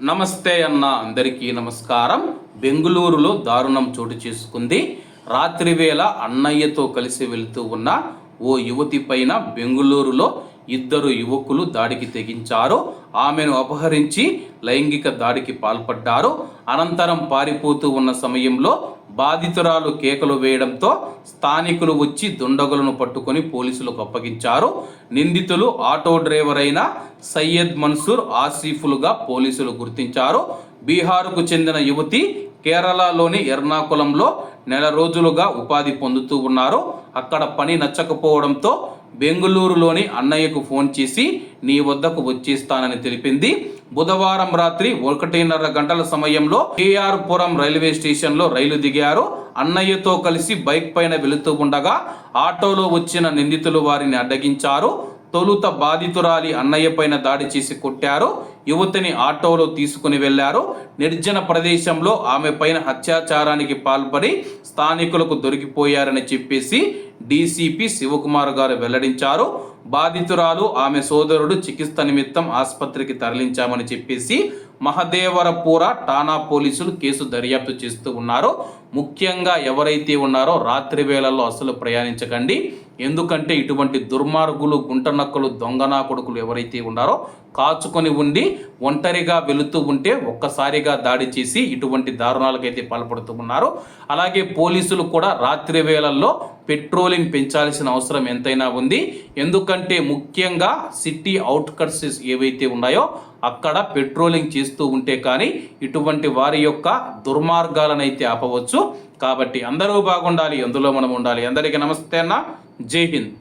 నమస్తే అన్న అందరికీ నమస్కారం. బెంగళూరులో దారుణం చోటు చేసుకుంది. రాత్రి వేళ అన్నయ్యతో కలిసి వెళుతూ ఉన్న ఓ యువతి పైన బెంగుళూరులో ఇద్దరు యువకులు దాడికి తెగించారు ఆమెను అపహరించి లైంగిక దాడికి పాల్పడ్డారు అనంతరం పారిపోతూ ఉన్న సమయంలో బాధితురాలు కేకలు వేయడంతో స్థానికులు వచ్చి దుండగులను పట్టుకొని పోలీసులకు అప్పగించారు. నిందితులు ఆటో డ్రైవర్ అయిన సయ్యద్ మన్సూర్ ఆసిఫులుగా పోలీసులు గుర్తించారు. బీహార్కు చెందిన యువతి కేరళలోని ఎర్నాకులంలో నెల రోజులుగా ఉపాధి పొందుతూ ఉన్నారు. అక్కడ పని నచ్చకపోవడంతో బెంగళూరులోని అన్నయ్యకు ఫోన్ చేసి నీ వద్దకు వచ్చేస్తానని తెలిపింది. బుధవారం రాత్రి ఒకటిన్నర గంటల సమయంలో కేఆర్ పురం రైల్వే స్టేషన్లో రైలు దిగారు. అన్నయ్యతో కలిసి బైక్ పైన వెళుతూ ఉండగా ఆటోలో వచ్చిన నిందితులు వారిని అడ్డగించారు. తొలుత బాధితురాలి అన్నయ్య పైన దాడి చేసి కొట్టారు. యువతిని ఆటోలో తీసుకుని వెళ్ళారు. నిర్జన ప్రదేశంలో ఆమె పైన అత్యాచారానికి పాల్పడి స్థానికులకు దొరికిపోయారని చెప్పేసి డీసీపీ శివకుమార్ గారు వెల్లడించారు. బాధితురాలు ఆమె సోదరుడు చికిత్స నిమిత్తం ఆసుపత్రికి తరలించామని చెప్పేసి మహదేవరపుర టానా పోలీసులు కేసు దర్యాప్తు చేస్తూ ఉన్నారు. ముఖ్యంగా ఎవరైతే ఉన్నారో రాత్రి వేళల్లో అసలు ప్రయాణించకండి. ఎందుకంటే ఇటువంటి దుర్మార్గులు గుంటనక్కలు దొంగనా కొడుకులు ఎవరైతే ఉన్నారో కాచుకొని ఉండి ఒంటరిగా వెళుతూ ఉంటే ఒక్కసారిగా దాడి చేసి ఇటువంటి దారుణాలకైతే పాల్పడుతూ ఉన్నారు. అలాగే పోలీసులు కూడా రాత్రి వేళల్లో పెట్రోలింగ్ పెంచాల్సిన అవసరం ఎంతైనా ఉంది. ఎందుకంటే ముఖ్యంగా సిటీ అవుట్కట్స్ ఏవైతే ఉన్నాయో అక్కడ పెట్రోలింగ్ చేస్తూ ఉంటే కానీ ఇటువంటి వారి యొక్క దుర్మార్గాలనైతే ఆపవచ్చు. కాబట్టి అందరూ బాగుండాలి ఎందులో మనం ఉండాలి. అందరికీ నమస్తే అన్న. జై హింద్.